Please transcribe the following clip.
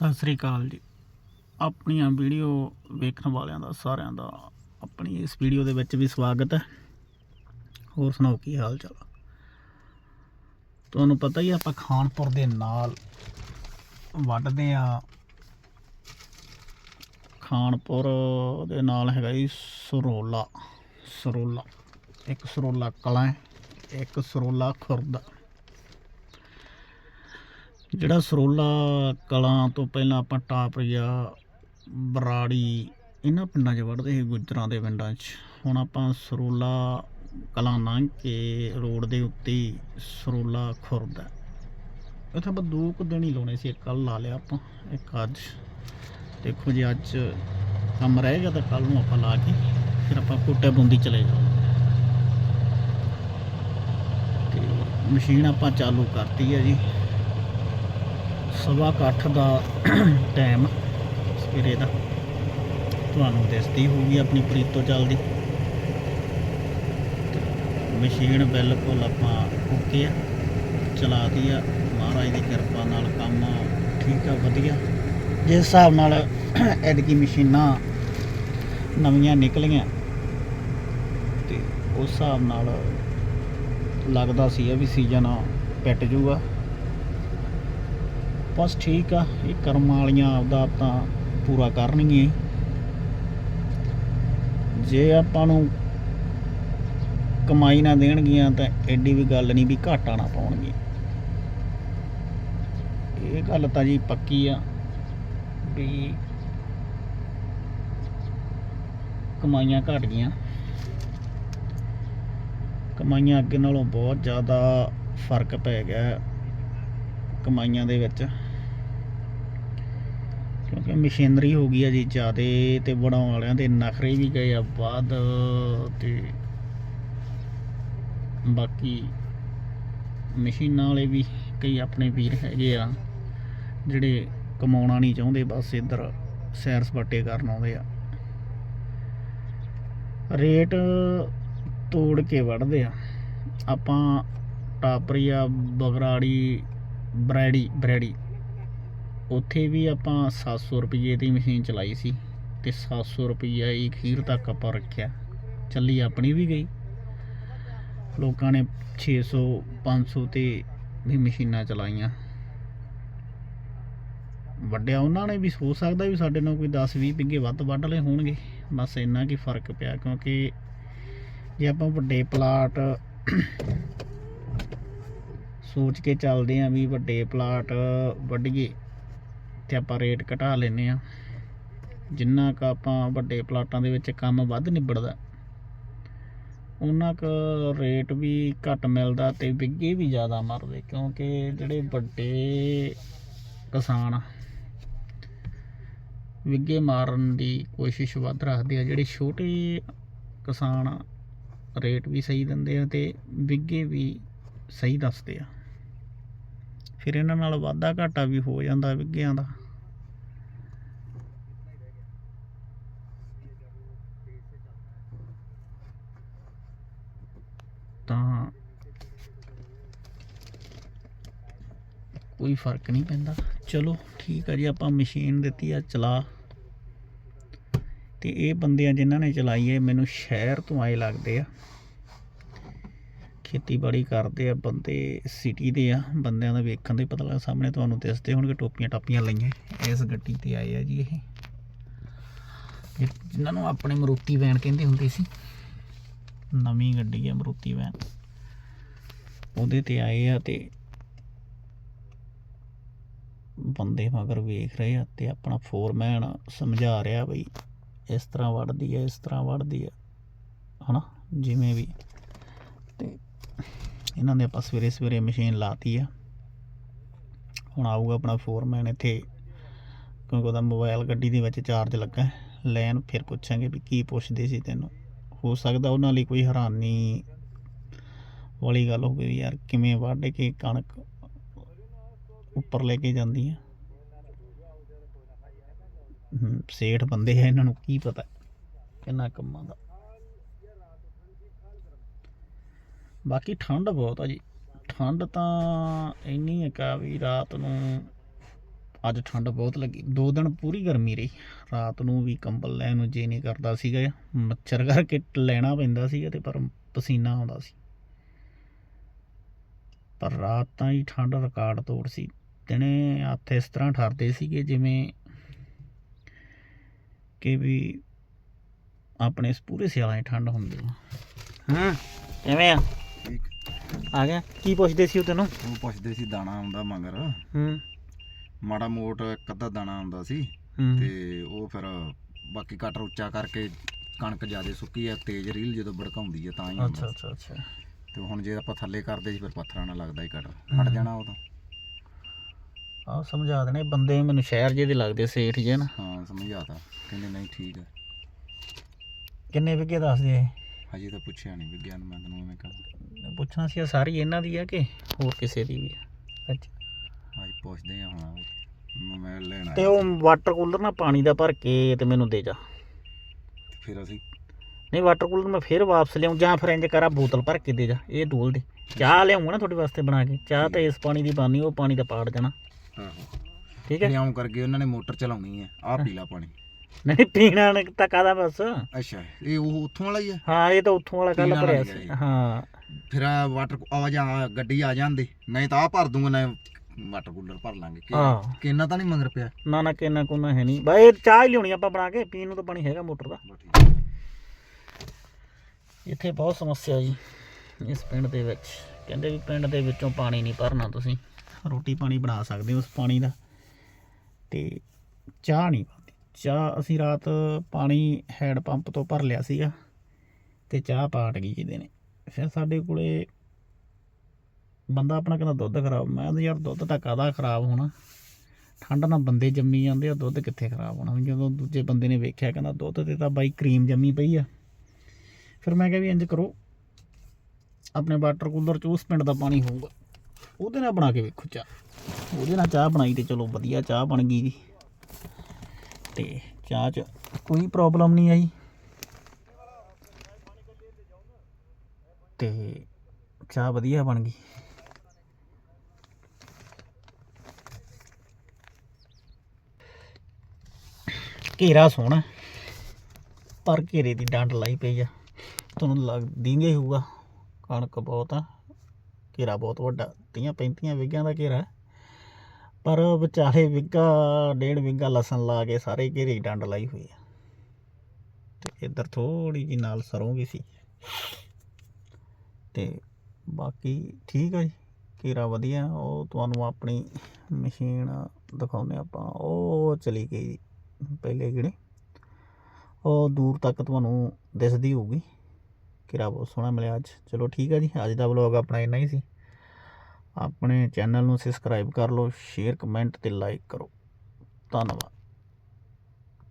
ਸਤਿ ਸ੍ਰੀ ਅਕਾਲ ਜੀ। ਆਪਣੀਆਂ ਵੀਡੀਓ ਵੇਖਣ ਵਾਲਿਆਂ ਦਾ ਸਾਰਿਆਂ ਦਾ ਆਪਣੀ ਇਸ ਵੀਡੀਓ ਦੇ ਵਿੱਚ ਵੀ ਸਵਾਗਤ ਹੈ। ਹੋਰ ਸੁਣਾਓ, ਕੀ ਹਾਲ ਚਾਲ? ਤੁਹਾਨੂੰ ਪਤਾ ਹੀ ਆਪਾਂ ਖਾਨਪੁਰ ਦੇ ਨਾਲ ਵੱਢਦੇ ਆ। ਖਾਨਪੁਰ ਦੇ ਨਾਲ ਹੈਗਾ ਜੀ ਸਰੋਲਾ। ਸਰੋਲਾ। ਇੱਕ ਸਰੋਲਾ ਕਲਾਂ ਇੱਕ ਸਰੋਲਾ ਖੁਰਦ। ਜਿਹੜਾ ਸਰੋਲਾ ਕਲਾਂ ਤੋਂ ਪਹਿਲਾਂ ਆਪਾਂ ਟਾਪਰੀਆ ਬਰਾੜੀ, ਇਹਨਾਂ ਪਿੰਡਾਂ 'ਚ ਵੜਦੇ ਸੀ ਗੁੱਜਰਾਂ ਦੇ ਪਿੰਡਾਂ 'ਚ। ਹੁਣ ਆਪਾਂ ਸਰੋਲਾ ਕਲਾਂ ਲੰਘ ਕੇ ਰੋਡ ਦੇ ਉੱਤੇ ਸਰੋਲਾ ਖੁਰਦ ਹੈ। ਇੱਥੇ ਆਪਾਂ ਦੋ ਕੁ ਦਿਨ ਹੀ ਲਾਉਣੇ ਸੀ, ਇੱਕ ਕੱਲ ਲਾ ਲਿਆ ਆਪਾਂ, ਇੱਕ ਅੱਜ। ਦੇਖੋ ਜੀ, ਅੱਜ ਕੰਮ ਰਹਿ ਗਿਆ ਤਾਂ ਕੱਲ ਨੂੰ ਆਪਾਂ ਲਾ ਕੇ ਫਿਰ ਆਪਾਂ ਕੋਟੇ ਬੁੰਦੀ ਚਲੇ ਜਾਵਾਂਗੇ। ਤੇ ਮਸ਼ੀਨ ਆਪਾਂ ਚਾਲੂ ਕਰਤੀ ਹੈ ਜੀ। ਸਵਾ ਕੁ ਦਾ ਟਾਈਮ ਸਵੇਰੇ ਦਾ। ਤੁਹਾਨੂੰ ਦਿਸਦੀ ਹੋਊਗੀ ਆਪਣੀ ਪ੍ਰੀਤੋ ਚੱਲਦੀ ਤੇ ਮਸ਼ੀਨ ਬਿਲਕੁਲ ਆਪਾਂ ਓਕੇ ਆ। ਚਲਾਤੀ ਆ। ਮਹਾਰਾਜ ਦੀ ਕਿਰਪਾ ਨਾਲ ਕੰਮ ਠੀਕ ਆ, ਵਧੀਆ। ਜਿਸ ਹਿਸਾਬ ਨਾਲ ਐਡਕੀ ਮਸ਼ੀਨਾਂ ਨਵੀਆਂ ਨਿਕਲੀਆਂ। ਤੇ ਉਸ ਹਿਸਾਬ ਨਾਲ ਲੱਗਦਾ ਸੀ ਵੀ ਸੀਜ਼ਨ ਪਿੱਟ ਜੂਗਾ। ਬਸ ਠੀਕ ਆ, ਇਹ ਕਰਮ ਵਾਲੀਆਂ ਆਪਦਾ ਤਾਂ ਪੂਰਾ ਕਰਨਗੀਆਂ ਜੇ ਆਪਾਂ ਨੂੰ ਕਮਾਈ ਨਾ ਦੇਣਗੀਆਂ ਤਾਂ ਐਡੀ ਵੀ ਗੱਲ ਨਹੀਂ ਵੀ ਘਾਟਾ ਨਾ ਪਾਉਣਗੇ ਇਹ ਗੱਲ ਤਾਂ ਜੀ ਪੱਕੀ ਆ ਵੀ ਕਮਾਈਆਂ ਘਟ ਗਈਆਂ। ਕਮਾਈਆਂ ਅੱਗੇ ਨਾਲੋਂ ਬਹੁਤ ਜ਼ਿਆਦਾ ਫ਼ਰਕ ਪੈ ਗਿਆ ਕਮਾਈਆਂ ਦੇ ਵਿੱਚ। ਕਿਉਂਕਿ ਮਸ਼ੀਨਰੀ ਹੋ ਗਈ ਆ ਜੀ ਜ਼ਿਆਦੇ ਤੇ ਬਣਾਉਣ ਵਾਲਿਆਂ ਦੇ ਨਖਰੇ ਵੀ ਗਏ ਆ ਬਾਅਦ ਤੇ ਬਾਕੀ ਮਸ਼ੀਨਾਂ ਵਾਲੇ ਵੀ ਕਈ ਆਪਣੇ ਵੀਰ ਹੈਗੇ ਆ, ਜਿਹੜੇ ਕਮਾਉਣਾ ਨਹੀਂ ਚਾਹੁੰਦੇ, ਬਸ ਇੱਧਰ ਸੈਰ ਸਪਾਟੇ ਕਰਨ ਆਉਂਦੇ ਆ। ਰੇਟ ਤੋੜ ਕੇ ਵੜਦੇ ਆ। ਆਪਾਂ ਟਾਪਰੀਆ, ਬਗਰਾੜੀ ਬਰੈਡੀ ਬਰੈਡੀ ਉੱਥੇ ਵੀ ਆਪਾਂ 700 ਰੁਪਏ ਦੀ ਮਸ਼ੀਨ ਚਲਾਈ ਸੀ ਤੇ 700 ਰੁਪਈਆ ਹੀ ਖੀਰ ਤੱਕ ਆਪਾਂ ਰੱਖਿਆ। ਚੱਲੀ ਆਪਣੀ ਵੀ ਗਈ। ਲੋਕਾਂ ਨੇ 600 500 ਤੇ ਵੀ ਮਸ਼ੀਨਾਂ ਚਲਾਈਆਂ। ਵੱਡਿਆ ਉਹਨਾਂ ਨੇ ਵੀ ਸੋਚ ਸਕਦਾ ਵੀ ਸਾਡੇ ਨਾਲ ਕੋਈ 10 20 ਬਿੱਗੇ ਵੱਧ ਵੱਢ ਲਏ ਹੋਣਗੇ। ਬਸ ਇੰਨਾ ਕੀ ਫ਼ਰਕ ਪਿਆ ਕਿਉਂਕਿ ਜੇ ਆਪਾਂ ਵੱਡੇ ਪਲਾਟ ਸੋਚ ਕੇ ਚੱਲਦੇ ਆਂ ਵੀ ਵੱਡੇ ਪਲਾਟ ਵੱਢੀਏ ਇੱਥੇ ਆਪਾਂ ਰੇਟ ਘਟਾ ਲੈਨੇ ਆ ਜਿੰਨਾ ਕ ਆਪਾਂ ਵੱਡੇ ਪਲਾਟਾਂ ਦੇ ਵਿੱਚ ਕੰਮ ਵੱਧ ਨਿਬੜਦਾ ਉਹਨਾਂ ਕ ਰੇਟ ਵੀ ਘੱਟ ਮਿਲਦਾ ਤੇ ਵਿੱਗੇ ਵੀ ਜ਼ਿਆਦਾ ਮਰਦੇ ਕਿਉਂਕਿ ਜਿਹੜੇ ਵੱਡੇ ਕਿਸਾਨ ਆ, ਵਿੱਗੇ ਮਾਰਨ ਦੀ ਕੋਸ਼ਿਸ਼ ਵੱਧ ਰੱਖਦੇ ਆ। ਜਿਹੜੇ ਛੋਟੇ ਕਿਸਾਨ ਰੇਟ ਵੀ ਸਹੀ ਦਿੰਦੇ ਆ ਤੇ ਵਿੱਗੇ ਵੀ ਸਹੀ ਦੱਸਦੇ ਆ। ਫਿਰ ਇਹਨਾਂ ਨਾਲ ਵਾਧਾ ਘਾਟਾ ਵੀ ਹੋ ਜਾਂਦਾ ਵਿੱਗਿਆਂ ਦਾ। ਤਾਂ ਕੋਈ ਫ਼ਰਕ ਨਹੀਂ ਪੈਂਦਾ। ਚਲੋ, ਠੀਕ ਆ ਜੀ, ਆਪਾਂ ਮਸ਼ੀਨ ਦਿੱਤੀ ਆ, ਚਲਾ। ਤੇ ਇਹ ਬੰਦੇ ਆ ਜਿਨ੍ਹਾਂ ਨੇ ਚਲਾਈ ਹੈ, ਮੈਨੂੰ ਸ਼ਹਿਰ ਤੋਂ ਆਏ ਲੱਗਦੇ ਆ। ਖੇਤੀਬਾੜੀ ਕਰਦੇ ਆ ਬੰਦੇ ਸਿਟੀ ਦੇ ਆ। ਬੰਦਿਆਂ ਦਾ ਵੇਖਣ ਦੇ ਪਤਾ ਲੱਗਦਾ ਸਾਹਮਣੇ ਤੁਹਾਨੂੰ ਦਿਸਦੇ ਹੋਣਗੇ, ਟੋਪੀਆਂ ਟਾਪੀਆਂ ਲਈਆਂ। ਇਸ ਗੱਡੀ ਤੇ ਆਏ ਆ ਜੀ ਇਹ। ਇਹ ਜਿਨ੍ਹਾਂ ਨੂੰ ਆਪਣੇ ਮਰੂਤੀ ਵੈਨ ਕਹਿੰਦੇ ਹੁੰਦੇ ਸੀ। ਨਵੀਂ ਗੱਡੀ ਹੈ ਮਰੂਤੀ ਵੈਨ ਉਹਦੇ ਤੇ ਆਏ ਆ ਤੇ ਬੰਦੇ ਮਗਰ ਵੇਖ ਰਹੇ ਆ ਤੇ ਆਪਣਾ ਫੋਰਮੈਨ ਸਮਝਾ ਰਿਹਾ ਬਈ, ਇਸ ਤਰ੍ਹਾਂ ਵੜਦੀ ਹੈ ਇਸ ਤਰ੍ਹਾਂ ਵੜਦੀ ਹੈ ਹਨਾ? ਜਿਵੇਂ ਵੀ। ਤੇ ਇਹਨਾਂ ਨੇ ਆਪਾਂ ਸਵੇਰੇ ਸਵੇਰੇ ਮਸ਼ੀਨ ਲਾਤੀ ਆ। ਹੁਣ ਆਊਗਾ ਆਪਣਾ ਫੋਰਮੈਨ ਇੱਥੇ, ਕਿਉਂਕਿ ਉਹਦਾ ਮੋਬਾਈਲ ਗੱਡੀ ਦੇ ਵਿੱਚ ਚਾਰਜ ਲੱਗਾ। ਲੈਣ ਫਿਰ ਪੁੱਛਾਂਗੇ ਵੀ ਕੀ ਪੁੱਛਦੇ ਸੀ ਤੈਨੂੰ। ਹੋ ਸਕਦਾ ਉਹਨਾਂ ਲਈ ਕੋਈ ਹੈਰਾਨੀ ਵਾਲੀ ਗੱਲ ਹੋਵੇ ਵੀ ਯਾਰ ਕਿਵੇਂ ਵੱਢ ਕੇ ਕਣਕ ਉੱਪਰ ਲੈ ਕੇ ਜਾਂਦੀ ਆ। ਸੇਠ ਬੰਦੇ ਆ, ਇਹਨਾਂ ਨੂੰ ਕੀ ਪਤਾ ਕਿੰਨਾ ਕੰਮਾਂ ਦਾ। ਬਾਕੀ ਠੰਡ ਬਹੁਤ ਆ ਜੀ। ਠੰਡ ਤਾਂ ਇੰਨੀ ਹੈ ਕਿ ਵੀ ਰਾਤ ਨੂੰ ਅੱਜ ਠੰਡ ਬਹੁਤ ਲੱਗੀ। ਦੋ ਦਿਨ ਪੂਰੀ ਗਰਮੀ ਰਹੀ। ਰਾਤ ਨੂੰ ਵੀ ਕੰਬਲ ਲੈਣ ਨੂੰ ਜੀ ਨਹੀਂ ਕਰਦਾ ਸੀਗਾ। ਮੱਛਰ ਕਰਕੇ ਲੈਣਾ ਪੈਂਦਾ ਸੀਗਾ ਤੇ ਪਰ ਪਸੀਨਾ ਆਉਂਦਾ ਸੀ। ਪਰ ਰਾਤ ਤਾਂ ਹੀ ਠੰਡ ਰਿਕਾਰਡ ਤੋੜ ਸੀ। ਦਿਨੇ ਹੱਥ ਇਸ ਤਰ੍ਹਾਂ ਠਰਦੇ ਸੀਗੇ ਜਿਵੇਂ ਕਿ ਵੀ ਆਪਣੇ ਇਸ ਪੂਰੇ ਸਿਆਲਾਂ 'ਚ ਠੰਡ ਹੁੰਦੀ ਆ ਹਾਂ ਕਿਵੇਂ ਆ ਗਿਆ? ਕੀ ਪੁੱਛਦੇ ਸੀ ਉਹ ਤੈਨੂੰ? ਉਹ ਪੁੱਛਦੇ ਸੀ ਦਾਣਾ ਆਉਂਦਾ ਮਗਰ। ਹੂੰ। ਮਾੜਾ ਮੋਟ ਇੱਕ ਅੱਧਾ ਦਾਣਾ ਆਉਂਦਾ ਸੀ ਤੇ ਉਹ ਫਿਰ ਬਾਕੀ ਕਟਰ ਉੱਚਾ ਕਰਕੇ ਕਣਕ ਜ਼ਿਆਦਾ ਸੁੱਕੀ ਆ ਤੇਜ਼ ਰੀਲ ਜਦੋਂ ਭੜਕਾਉਂਦੀ ਆ ਤਾਂ ਹੀ ਅੱਛਾ ਅੱਛਾ ਅੱਛਾ। ਤੇ ਹੁਣ ਜੇ ਆਪਾਂ ਥੱਲੇ ਕਰਦੇ ਸੀ ਫਿਰ ਪੱਥਰਾਂ ਨਾਲ ਲੱਗਦਾ ਹੀ ਕਟਰ। ਹਟ। ਜਾਣਾ ਉਦੋਂ ਆਹ ਸਮਝਾ ਦੇਣੇ ਬੰਦੇ ਮੈਨੂੰ ਸ਼ਹਿਰ ਜਿਹੇ ਦੇ ਲੱਗਦੇ ਸੇਠ ਜੇ ਨਾ। ਹਾਂ ਸਮਝਾਤਾ ਕਹਿੰਦੇ ਨਹੀਂ ਠੀਕ ਹੈ ਕਿੰਨੇ ਵਿਗੇ ਦੱਸਦੇ ਆ ਹਜੇ ਤਾਂ ਪੁੱਛਿਆ ਨਹੀਂ ਵਿਗਿਆਨ ਮੈਂ ਤੈਨੂੰ ਐਵੇਂ ਕਹਾਂ ਪੁੱਛਣਾ ਸੀ ਇਹ ਸਾਰੀ ਇਹਨਾਂ ਦੀ ਆ ਕਿ ਹੋਰ ਕਿਸੇ ਦੀ ਵੀ ਆ? ਅੱਛਾ। ਅੱਜ ਪੁੱਛਦੇ ਆ ਹੁਣ ਮੈਂ- ਮੈਂ ਲੈਣਾ ਤੇ ਉਹ ਵਾਟਰ ਕੂਲਰ ਨਾ ਪਾਣੀ ਦਾ ਭਰ ਕੇ ਤੇ ਮੈਨੂੰ ਦੇ ਜਾ। ਫਿਰ ਅਸੀਂ ਨਹੀਂ ਵਾਟਰ ਕੂਲਰ ਮੈਂ ਫੇਰ ਵਾਪਸ ਲਿਆਉਂ ਜਾਂ ਫਿਰ ਇੰਜ ਕਰਾ ਬੋਤਲ ਭਰ ਕੇ ਦੇ ਜਾ ਇਹ ਡੋਲ ਦੇ। ਚਾਹ ਲਿਆਉਂਗਾ ਨਾ ਤੁਹਾਡੇ ਵਾਸਤੇ ਬਣਾ ਕੇ ਚਾਹ ਤਾਂ ਇਸ ਪਾਣੀ ਦੀ ਬਾਨੀ ਉਹ ਪਾਣੀ ਦਾ ਪਾੜ ਜਾਣਾ। ਆਹੋ। ਠੀਕ ਹੈ ਇਉਂ ਕਰਕੇ ਉਹਨਾਂ ਨੇ ਮੋਟਰ ਚਲਾਉਣੀ ਹੈ ਆਹ ਪੀਲਾ ਪਾਣੀ। ਨਹੀਂ ਪੀਣਾ ਨੀ ਤਾਂ ਕਾਦਾ ਬਸ। ਅੱਛਾ ਇਹ ਉਹ ਉੱਥੋਂ ਵਾਲਾ ਹੀ ਆ? ਹਾਂ ਇਹ ਤਾਂ ਉੱਥੋਂ ਵਾਲਾ ਕੱਲ ਭਰਿਆ ਸੀ। ਹਾਂ। ਫਿਰ ਆ ਵਾਟਰ ਆ ਜਾ ਗੱਡੀ ਆ ਜਾਂਦੀ ਨਹੀਂ ਤਾਂ ਆ ਭਰ ਦੂੰਗਾ ਨਾ ਵਾਟਰ ਕੂਲਰ ਭਰ ਲਾਂਗੇ। ਕਿ- ਹਾਂ। ਕਿੰਨਾ ਤਾਂ ਨਹੀਂ ਮੰਗਰ ਪਿਆ ਨਾ ਨਾ ਕਿੰਨਾ ਕੋਨਾ ਹੈ ਨਹੀਂ। ਬਾਈ ਚਾਹ ਹੀ ਲਿਆਉਣੀ ਆਪਾਂ ਬਣਾ ਕੇ ਪੀਣ ਨੂੰ ਤਾਂ ਪਾਣੀ ਹੈਗਾ ਮੋਟਰ ਦਾ। ਇੱਥੇ ਬਹੁਤ ਸਮੱਸਿਆ ਜੀ ਇਸ ਪਿੰਡ ਦੇ ਵਿੱਚ। ਕਹਿੰਦੇ ਵੀ ਪਿੰਡ ਦੇ ਵਿੱਚੋਂ ਪਾਣੀ ਨਹੀਂ ਭਰਨਾ ਤੁਸੀਂ। ਰੋਟੀ ਪਾਣੀ ਬਣਾ ਸਕਦੇ ਹੋ ਉਸ ਪਾਣੀ ਦਾ। ਤੇ ਚਾਹ ਨਹੀਂ ਬਣਦੀ। ਚਾਹ ਅਸੀਂ ਰਾਤ ਪਾਣੀ ਹੈਂਡ ਪੰਪ ਤੋਂ ਭਰ ਲਿਆ ਸੀਗਾ। ਤੇ ਚਾਹ ਪਾਟ ਗਈ ਜਿਹਦੇ ਨੇ। ਫਿਰ ਸਾਡੇ ਕੋਲੇ ਬੰਦਾ ਆਪਣਾ ਕਹਿੰਦਾ ਦੁੱਧ ਖਰਾਬ, ਮੈਂ ਕਿਹਾ ਯਾਰ ਦੁੱਧ ਤਾਂ ਕਾਹਦਾ ਖਰਾਬ ਹੋਣਾ? ਠੰਡ ਨਾਲ ਬੰਦੇ ਜੰਮੀ ਜਾਂਦੇ ਆ, ਦੁੱਧ ਕਿੱਥੇ ਖਰਾਬ ਹੋਣਾ? ਹੁਣ ਜਦੋਂ ਦੂਜੇ ਬੰਦੇ ਨੇ ਵੇਖਿਆ ਕਹਿੰਦਾ ਦੁੱਧ ਤੇ ਤਾਂ ਬਾਈ ਕਰੀਮ ਜੰਮੀ ਪਈ ਆ। ਫਿਰ ਮੈਂ ਕਿਹਾ ਵੀ ਇੰਜ ਕਰੋ, ਆਪਣੇ ਵਾਟਰ ਕੂਲਰ ਚ ਉਸ ਪਿੰਡ ਦਾ ਪਾਣੀ ਹੋਊਗਾ। ਉਹਦੇ ਨਾਲ ਬਣਾ ਕੇ ਵੇਖੋ ਚਾਹ। ਉਹਦੇ ਨਾਲ ਚਾਹ ਬਣਾਈ ਤੇ ਚਲੋ ਵਧੀਆ ਚਾਹ ਬਣ ਗਈ ਜੀ। ਤੇ ਚਾਹ ਚ ਕੋਈ ਪ੍ਰੋਬਲਮ ਨਹੀਂ ਆਈ। ਤੇ ਚਾਹ ਵਧੀਆ ਬਣ ਗਈ। ਘੇਰਾ ਸੋਹਣਾ ਪਰ ਘੇਰੇ ਦੀ ਡੰਡ ਲਾਈ ਪਈ ਆ। ਤੁਹਾਨੂੰ ਲੱਗ ਦਿੰਗੇ ਹੋਊਗਾ। ਕਣਕ ਬਹੁਤ ਆ। ਘੇਰਾ ਬਹੁਤ ਵੱਡਾ। ਤੀਆਂ ਪੈਂਤੀਆਂ ਵਿਗਿਆਂ ਦਾ ਘੇਰਾ ਪਰ ਵਿਚਾਲੇ ਵਿਗਾ ਡੇਢ ਵਿਗਾ ਲਸਣ ਲਾ ਕੇ ਸਾਰੇ ਘੇਰੇ ਦੀ ਡੰਡ ਲਾਈ ਹੋਈ ਆ। ਤੇ ਇੱਧਰ ਥੋੜੀ ਜੀ ਨਾਲ ਸਰੋਂ ਵੀ ਸੀ। ਤੇ ਬਾਕੀ ਠੀਕ ਆ ਜੀ। ਘੇਰਾ ਵਧੀਆ। ਉਹ ਤੁਹਾਨੂੰ ਆਪਣੀ ਮਸ਼ੀਨ ਦਿਖਾਉਂਦੇ ਆਪਾਂ। ਉਹ ਚਲੀ ਗਈ। ਜੀ ਪਹਿਲੇ ਜਿਹੜੇ ਉਹ ਦੂਰ ਤੱਕ ਤੁਹਾਨੂੰ ਦਿਸਦੀ ਹੋਊਗੀ ਕਿਰਾ ਬਹੁਤ ਸੋਹਣਾ ਮਿਲਿਆ ਅੱਜ। ਚਲੋ ਠੀਕ ਹੈ ਜੀ, ਅੱਜ ਦਾ ਵਲੌਗ ਆਪਣਾ ਇੰਨਾ ਹੀ ਸੀ। ਆਪਣੇ ਚੈਨਲ ਨੂੰ ਸਬਸਕ੍ਰਾਈਬ ਕਰ ਲਓ ਸ਼ੇਅਰ ਕਮੈਂਟ ਤੇ ਲਾਈਕ ਕਰੋ। ਧੰਨਵਾਦ।